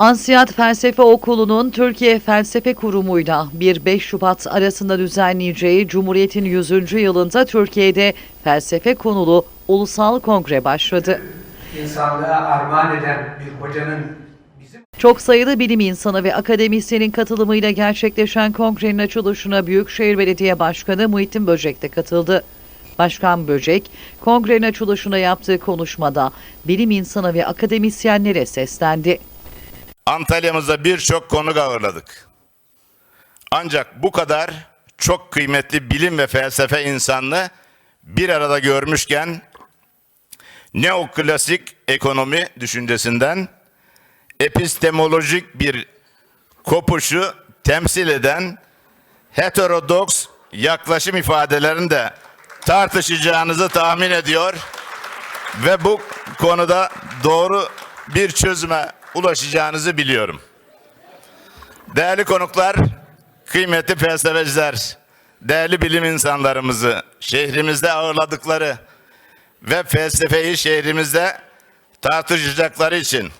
Ansiyat Felsefe Okulu'nun Türkiye Felsefe Kurumu'yla 1-5 Şubat arasında düzenleyeceği Cumhuriyet'in 100. yılında Türkiye'de felsefe konulu ulusal kongre başladı. insanlığa armağan eden bir hocanın Çok sayılı bilim insanı ve akademisyenin katılımıyla gerçekleşen kongrenin açılışına Büyükşehir Belediye Başkanı Muhittin Böcek de katıldı. Başkan Böcek, kongrenin açılışında yaptığı konuşmada bilim insanı ve akademisyenlere seslendi. Antalya'mızda birçok konuk ağırladık. Ancak bu kadar çok kıymetli bilim ve felsefe insanını bir arada görmüşken neoklasik ekonomi düşüncesinden epistemolojik bir kopuşu temsil eden heterodoks yaklaşım ifadelerini de tartışacağınızı tahmin ediyor ve bu konuda doğru bir çözüme ulaşacağınızı biliyorum. Değerli konuklar, kıymetli felsefeciler, değerli bilim insanlarımızı şehrimizde ağırladıkları ve felsefeyi şehrimizde tartışacakları için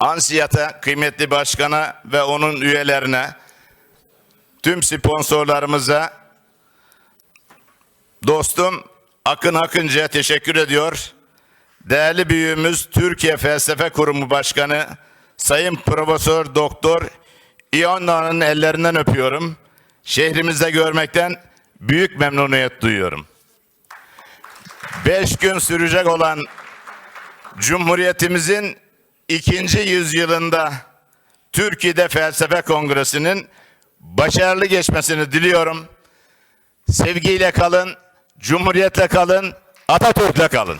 Ansiyat'a kıymetli başkana ve onun üyelerine, tüm sponsorlarımıza, dostum Akın Akıncı'ya teşekkür ediyor. Değerli büyüğümüz Türkiye Felsefe Kurumu Başkanı Sayın Profesör Doktor İonna'nın ellerinden öpüyorum. Şehrimizde görmekten büyük memnuniyet duyuyorum. Beş gün sürecek olan Cumhuriyetimizin ikinci yüzyılında Türkiye'de Felsefe Kongresi'nin başarılı geçmesini diliyorum. Sevgiyle kalın, Cumhuriyetle kalın, Atatürk'le kalın.